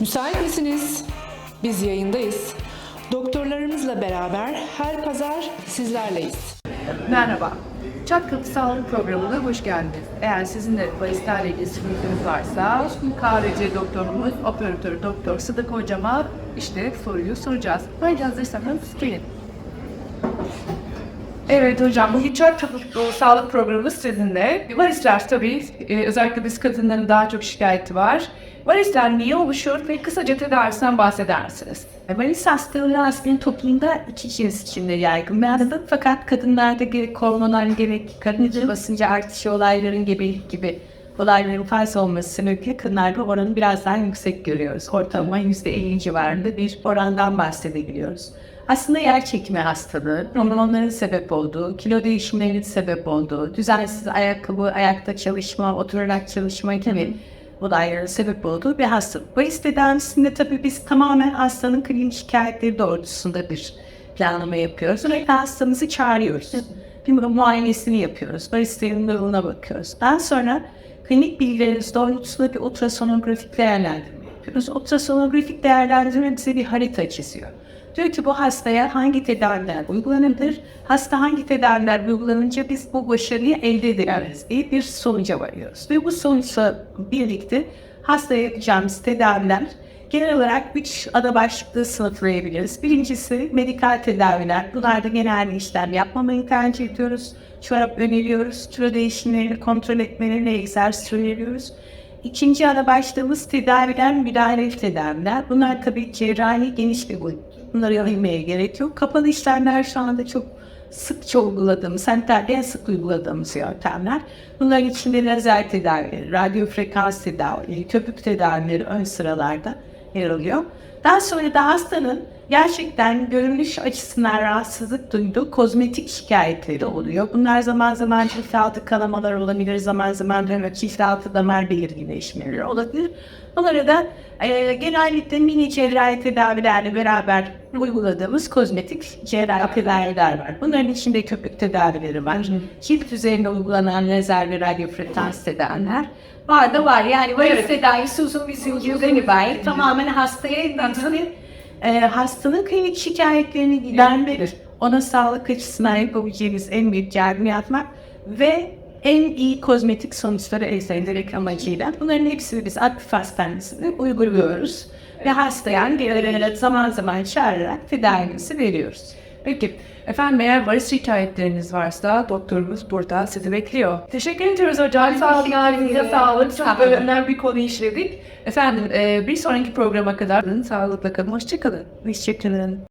Müsait misiniz? Biz yayındayız. Doktorlarımızla beraber her pazar sizlerleyiz. Merhaba. Çat Kapı Sağlık Programı'na hoş geldiniz. Eğer sizin de varislerle ilgili sıkıntınız varsa KRC doktorumuz, operatör doktor Sıdık hocama işte soruyu soracağız. Haydi hazırsanız gelin. Evet hocam, bugün Çat Kapı Sağlık Programı sizinle. Varisler tabii, e, özellikle biz kadınların daha çok şikayeti var. Varisler niye oluşur ve kısaca tedavisinden bahseder misiniz? Varis hastalığı aslında toplumda iki cins içinde yaygın hastalık fakat kadınlarda gerek hormonal gerek kadın basıncı artışı olayların gebelik gibi olayların fazla olması sebebiyle kadınlarda oranı biraz daha yüksek görüyoruz. Ortalama %50 civarında bir orandan bahsedebiliyoruz. Aslında yer çekimi hastalığı, hormonların sebep olduğu, kilo değişimlerinin sebep olduğu, düzensiz ayakkabı, ayakta çalışma, oturarak çalışma gibi olayların sebep olduğu bir hastalık. Bu tedavisinde tabii biz tamamen hastanın klinik şikayetleri doğrultusunda bir planlama yapıyoruz. Sürekli hastamızı çağırıyoruz. Bir muayenesini yapıyoruz. Varisterin durumuna bakıyoruz. Daha sonra klinik bilgilerimiz doğrultusunda bir ultrasonografik değerlendirme yapıyoruz. Ultrasonografik değerlendirme bize bir harita çiziyor. Diyor ki bu hastaya hangi tedaviler uygulanabilir, hasta hangi tedaviler uygulanınca biz bu başarıyı elde edebiliriz diye bir sonuca varıyoruz. Ve bu sonuçla birlikte hastaya yapacağımız tedaviler genel olarak üç ana başlıklı sınıflayabiliriz. Birincisi medikal tedaviler. Bunlarda genel işlem yapmamayı tercih ediyoruz. Çorap öneriyoruz. Kilo değişimlerini kontrol etmelerini egzersiz öneriyoruz. İkinci ana başlığımız tedaviler, müdahale tedaviler. Bunlar tabii cerrahi geniş bir boyut. Bunları yapmaya gerek yok. Kapalı işlemler şu anda çok sıkça uyguladığımız, sanitlerde en sık uyguladığımız yöntemler. Bunların içinde lazer tedavileri, radyo frekans tedavileri, köpük tedavileri ön sıralarda yer alıyor. Daha sonra da hastanın gerçekten görünüş açısından rahatsızlık duyduğu kozmetik şikayetleri oluyor. Bunlar zaman zaman cilt altı kanamalar olabilir, zaman zaman da cilt altı damar belirginleşmeleri olabilir. Bunları da e, genellikle mini cerrahi tedavilerle beraber uyguladığımız kozmetik cerrahi tedaviler var. Bunların içinde köpük tedavileri var. Cilt üzerinde uygulanan lazer ve radyo frekans tedaviler var da var. Yani varis tedavisi uzun bir zincirden ibaret. Tamamen hastaya insanın e, hastanın klinik şikayetlerini gidermedir. Ona sağlık açısından yapabileceğimiz en büyük yardım yapmak ve en iyi kozmetik sonuçları elde ederek amacıyla bunların hepsini biz aktif hastanesinde uyguluyoruz. Ve hastaya diğerlerine zaman zaman çağırarak tedavimizi veriyoruz. Peki, efendim eğer varis şikayetleriniz varsa doktorumuz burada sizi bekliyor. Teşekkür ediyoruz hocam. Sağ olun, ağzınıza sağlık. Çok böyle önemli bir konu işledik. Efendim e, bir sonraki programa kadar sağlıkla kalın. Hoşçakalın. Hoşçakalın.